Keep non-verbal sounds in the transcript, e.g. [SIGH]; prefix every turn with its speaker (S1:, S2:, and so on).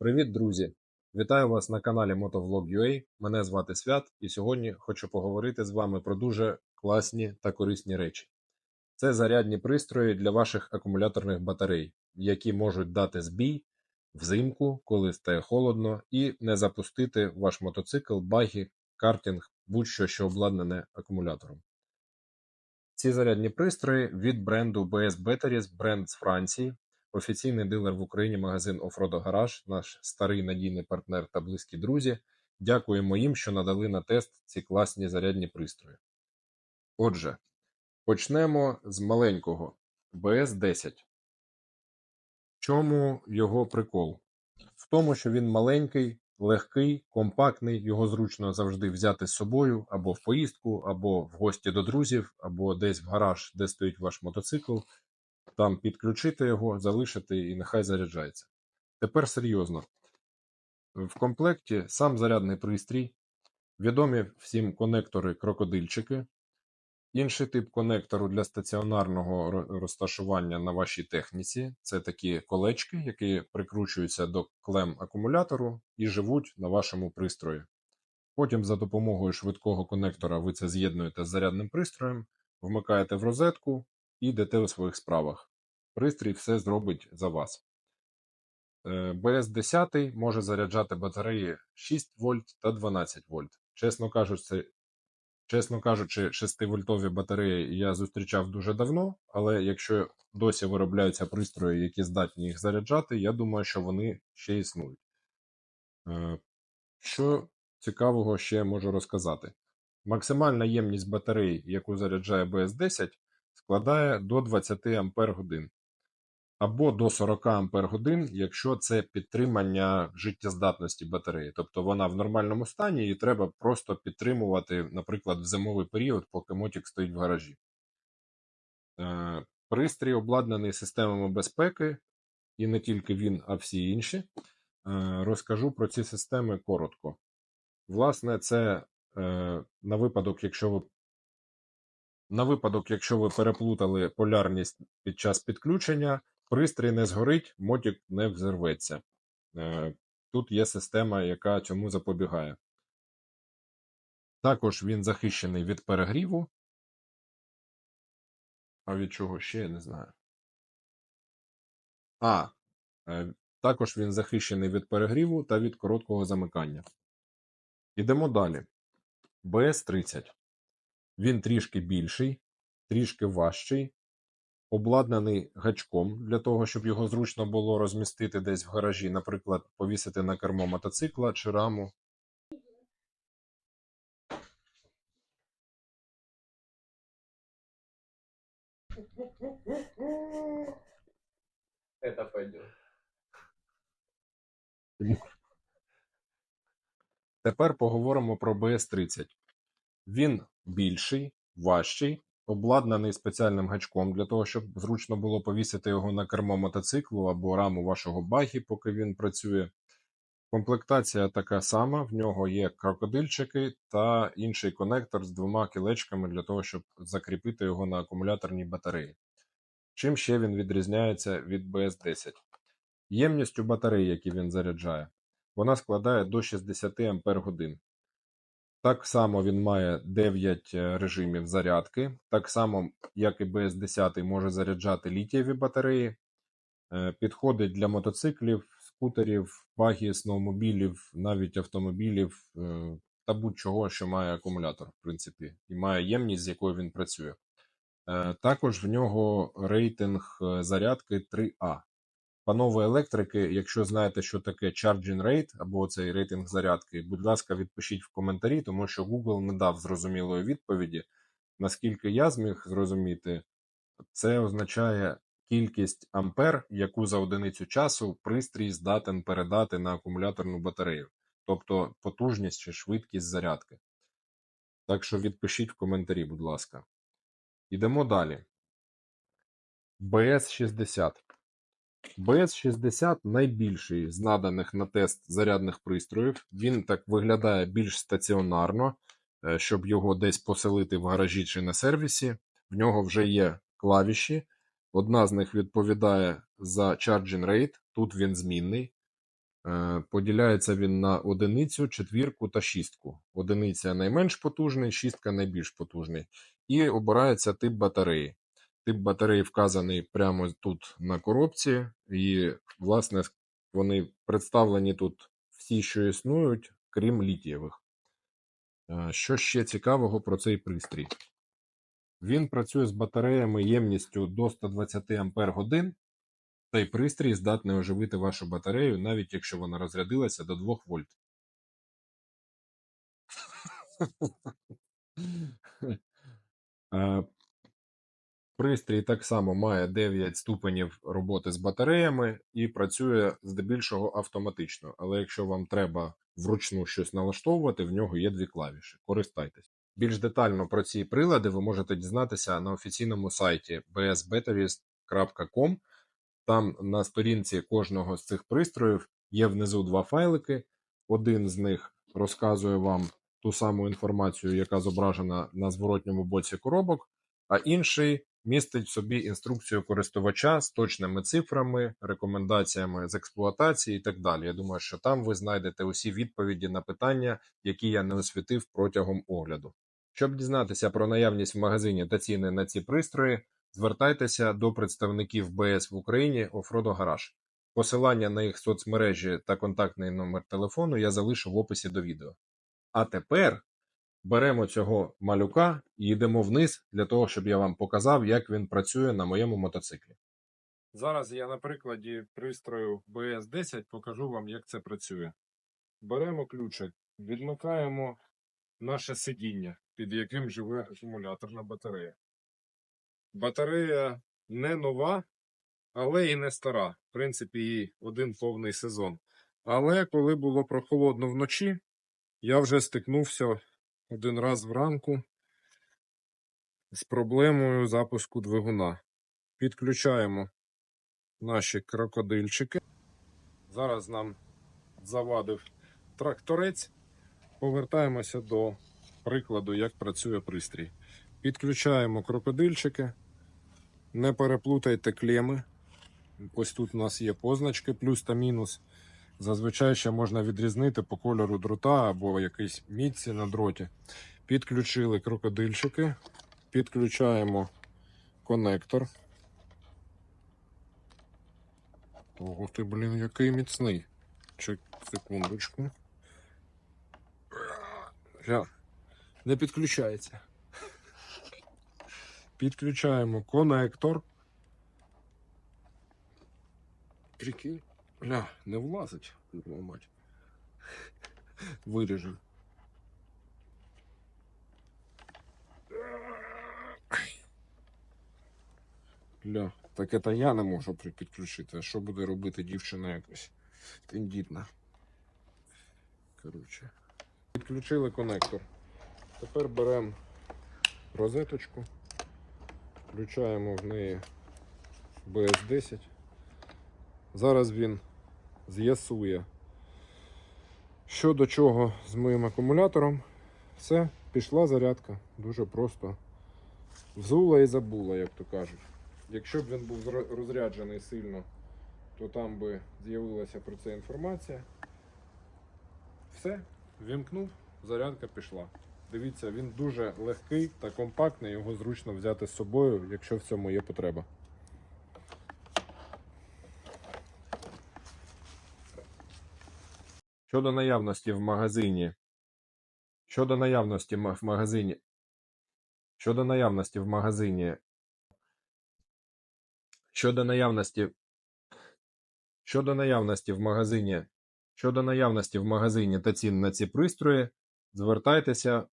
S1: Привіт, друзі! Вітаю вас на каналі Motovlog.ua. Мене звати Свят, і сьогодні хочу поговорити з вами про дуже класні та корисні речі. Це зарядні пристрої для ваших акумуляторних батарей, які можуть дати збій взимку, коли стає холодно, і не запустити ваш мотоцикл, багі, картинг, будь-що, що обладнане акумулятором. Ці зарядні пристрої від бренду BS Batteries, бренд з Франції. Офіційний дилер в Україні магазин Offroad Garage, наш старий надійний партнер та близькі друзі. Дякуємо їм, що надали на тест ці класні зарядні пристрої. Отже, почнемо з маленького BS10. В чому його прикол? В тому, що він маленький, легкий, компактний, його зручно завжди взяти з собою або в поїздку, або в гості до друзів, або десь в гараж, де стоїть ваш мотоцикл там підключити його, залишити і нехай заряджається. Тепер серйозно. В комплекті сам зарядний пристрій, відомі всім конектори крокодильчики, інший тип конектору для стаціонарного розташування на вашій техніці це такі колечки, які прикручуються до клем акумулятору і живуть на вашому пристрої. Потім за допомогою швидкого конектора ви це з'єднуєте з зарядним пристроєм, вмикаєте в розетку йдете у своїх справах. Пристрій все зробить за вас. BS10 може заряджати батареї 6 вольт та 12 вольт. Чесно кажучи, чесно кажучи, 6-вольтові батареї я зустрічав дуже давно, але якщо досі виробляються пристрої, які здатні їх заряджати, я думаю, що вони ще існують. Що цікавого ще можу розказати? Максимальна ємність батареї, яку заряджає BS10, складає до 20 Ампер годин або до 40 Ампер годин, якщо це підтримання життєздатності батареї. Тобто вона в нормальному стані і треба просто підтримувати, наприклад, в зимовий період, поки мотик стоїть в гаражі. Е, пристрій обладнаний системами безпеки, і не тільки він, а всі інші. Е, розкажу про ці системи коротко. Власне, це е, на випадок, якщо ви на випадок, якщо ви переплутали полярність під час підключення, пристрій не згорить, мотик не взірветься. Е, тут є система, яка цьому запобігає. Також він захищений від перегріву. А від чого ще я не знаю. А, е, також він захищений від перегріву та від короткого замикання. Ідемо далі. БС-30. Він трішки більший, трішки важчий, обладнаний гачком для того, щоб його зручно було розмістити десь в гаражі, наприклад, повісити на кермо мотоцикла чи раму.
S2: Это пойдет.
S1: Тепер поговоримо про BS30. Він більший, важчий, обладнаний спеціальним гачком для того, щоб зручно було повісити його на кермо мотоциклу або раму вашого багі, поки він працює. Комплектація така сама, в нього є крокодильчики та інший конектор з двома кілечками для того, щоб закріпити його на акумуляторній батареї. Чим ще він відрізняється від BS10? Ємністю батареї, які він заряджає, вона складає до 60 Ампер годин. Так само він має 9 е, режимів зарядки. Так само, як і BS10 може заряджати літієві батареї. Е, підходить для мотоциклів, скутерів, багі, сноумобілів, навіть автомобілів е, та будь-чого, що має акумулятор, в принципі, і має ємність, з якою він працює. Також в нього рейтинг зарядки 3А. Панове електрики, якщо знаєте, що таке Charging Rate або цей рейтинг зарядки, будь ласка, відпишіть в коментарі, тому що Google не дав зрозумілої відповіді. Наскільки я зміг зрозуміти, це означає кількість ампер, яку за одиницю часу пристрій здатен передати на акумуляторну батарею, тобто потужність чи швидкість зарядки. Так що відпишіть в коментарі, будь ласка. Йдемо далі. BS60. BS60 найбільший з наданих на тест зарядних пристроїв. Він так виглядає більш стаціонарно, е, щоб його десь поселити в гаражі чи на сервісі. В нього вже є клавіші. Одна з них відповідає за Charging Rate, тут він змінний. Е, Поділяється він на одиницю, четвірку та шістку. Одиниця найменш потужний, шістка найбільш потужний. І обирається тип батареї. Тип батареї вказаний прямо тут на коробці, і, власне, вони представлені тут всі, що існують, крім літієвих. Е, Що ще цікавого про цей пристрій? Він працює з батареями ємністю до 120 Ампер. Цей пристрій здатний оживити вашу батарею, навіть якщо вона розрядилася до 2 вольт. [LAUGHS] Пристрій так само має 9 ступенів роботи з батареями і працює здебільшого автоматично. Але якщо вам треба вручну щось налаштовувати, в нього є дві клавіші. Користайтесь. Більш детально про ці прилади ви можете дізнатися на офіційному сайті bsbetavist.com. Там на сторінці кожного з цих пристроїв є внизу два файлики. Один з них розказує вам ту саму інформацію, яка зображена на зворотньому боці коробок, а інший містить в собі інструкцію користувача з точними цифрами, рекомендаціями з експлуатації і так далі. Я думаю, що там ви знайдете усі відповіді на питання, які я не освітив протягом огляду. Щоб дізнатися про наявність в магазині та ціни на ці пристрої, звертайтеся до представників БС в Україні Offroad Гараж. Посилання на їх соцмережі та контактний номер телефону я залишу в описі до відео. А тепер беремо цього малюка і йдемо вниз для того, щоб я вам показав, як він працює на моєму мотоциклі. Зараз я на прикладі пристрою BS10 покажу вам, як це працює. Беремо ключик, відмикаємо наше сидіння, під яким живе акумуляторна батарея. Батарея не нова, але і не стара. В принципі, їй один повний сезон. Але коли було прохолодно вночі, я вже стикнувся один раз вранку з проблемою запуску двигуна. Підключаємо наші крокодильчики. Зараз нам завадив тракторець. Повертаємося до прикладу, як працює пристрій. Підключаємо крокодильчики. Не переплутайте клеми. Ось тут у нас є позначки плюс та мінус. Зазвичай ще можна відрізнити по кольору дрота або якійсь мітці на дроті. Підключили крокодильчики, підключаємо конектор. Ого ти, блін, який міцний. Чек, секундочку. Гля, Не підключається. Підключаємо конектор. Прикинь. Бля, не влазить, мать. Виріжу. Бля, так это я не можу підключити. А що буде робити дівчина якось тендітна? Коротше. Підключили конектор. Тепер беремо розеточку, включаємо в неї BS10. Зараз він з'ясує, що до чого з моїм акумулятором. Все, пішла зарядка. Дуже просто. Взула і забула, як то кажуть. Якщо б він був розряджений сильно, то там би з'явилася про це інформація. Все, вімкнув, зарядка пішла. Дивіться, він дуже легкий та компактний, його зручно взяти з собою, якщо в цьому є потреба. Щодо наявності в магазині. Щодо наявності в магазині. Щодо наявності в магазині. Щодо наявності. Щодо наявності в магазині. Щодо наявності в магазині та цін на ці пристрої, звертайтеся.